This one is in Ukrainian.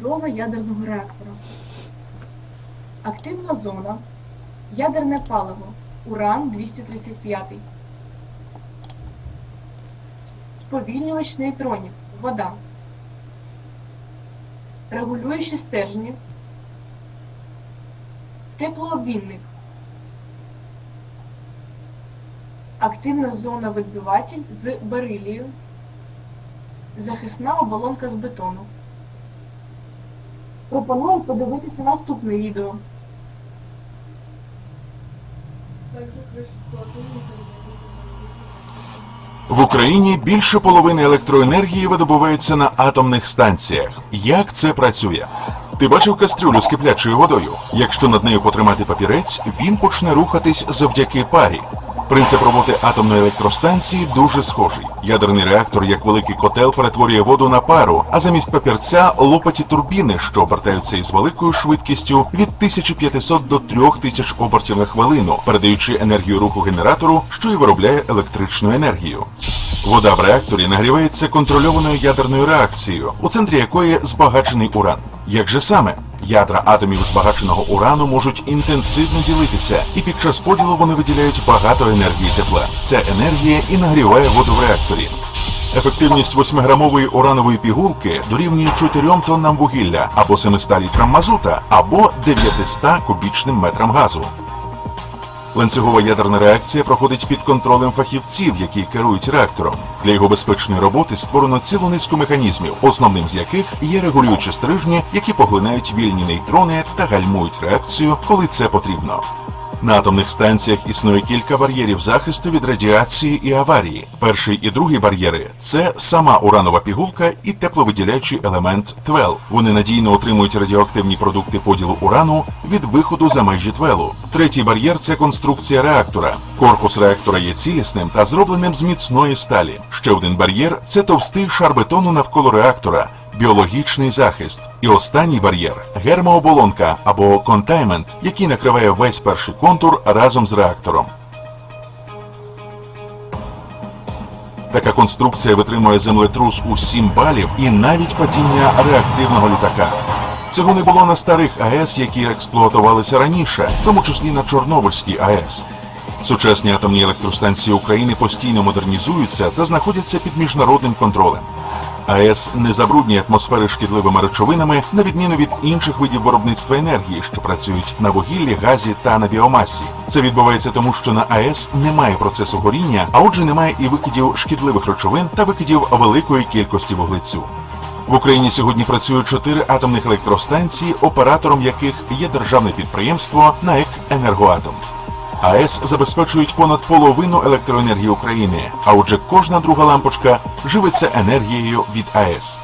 Будова ядерного реактора. Активна зона. Ядерне паливо. Уран 235. Сповільнювач нейтронів. Вода. Регулюючі стержні. Теплообмінник. Активна зона відбиватель з берилію. Захисна оболонка з бетону. Пропоную подивитися наступне відео. В Україні більше половини електроенергії видобувається на атомних станціях. Як це працює? Ти бачив кастрюлю з киплячою водою? Якщо над нею потримати папірець, він почне рухатись завдяки парі. Принцип роботи атомної електростанції дуже схожий. Ядерний реактор, як великий котел, перетворює воду на пару, а замість папірця лопаті турбіни, що обертаються із великою швидкістю від 1500 до 3000 обертів на хвилину, передаючи енергію руху генератору, що і виробляє електричну енергію. Вода в реакторі нагрівається контрольованою ядерною реакцією, у центрі якої збагачений уран. Як же саме? Ядра атомів збагаченого урану можуть інтенсивно ділитися, і під час поділу вони виділяють багато енергії тепла. Ця енергія і нагріває воду в реакторі. Ефективність 8-грамової уранової пігулки дорівнює 4 тоннам вугілля або 700 літрам мазута, або 900 кубічним метрам газу. Ланцюгова ядерна реакція проходить під контролем фахівців, які керують реактором. Для його безпечної роботи створено цілу низку механізмів, основним з яких є регулюючі стрижні, які поглинають вільні нейтрони та гальмують реакцію, коли це потрібно. На атомних станціях існує кілька бар'єрів захисту від радіації і аварії. Перший і другий бар'єри це сама уранова пігулка і тепловиділяючий елемент ТВЕЛ. Вони надійно утримують радіоактивні продукти поділу урану від виходу за межі ТВЕЛу. Третій бар'єр це конструкція реактора. Корпус реактора є цілісним та зробленим з міцної сталі. Ще один бар'єр це товстий шар бетону навколо реактора. Біологічний захист і останній бар'єр гермооболонка або контаймент, який накриває весь перший контур разом з реактором. Така конструкція витримує землетрус у 7 балів і навіть падіння реактивного літака. Цього не було на старих АЕС, які експлуатувалися раніше, в тому числі на Чорнобильській АЕС. Сучасні атомні електростанції України постійно модернізуються та знаходяться під міжнародним контролем. АЕС не забруднює атмосфери шкідливими речовинами, на відміну від інших видів виробництва енергії, що працюють на вугіллі, газі та на біомасі. Це відбувається тому, що на АЕС немає процесу горіння, а отже, немає і викидів шкідливих речовин та викидів великої кількості вуглецю. В Україні сьогодні працюють чотири атомних електростанції, оператором яких є державне підприємство НАЕК «Енергоатом». АЕС забезпечують понад половину електроенергії України, а отже, кожна друга лампочка живиться енергією від АЕС.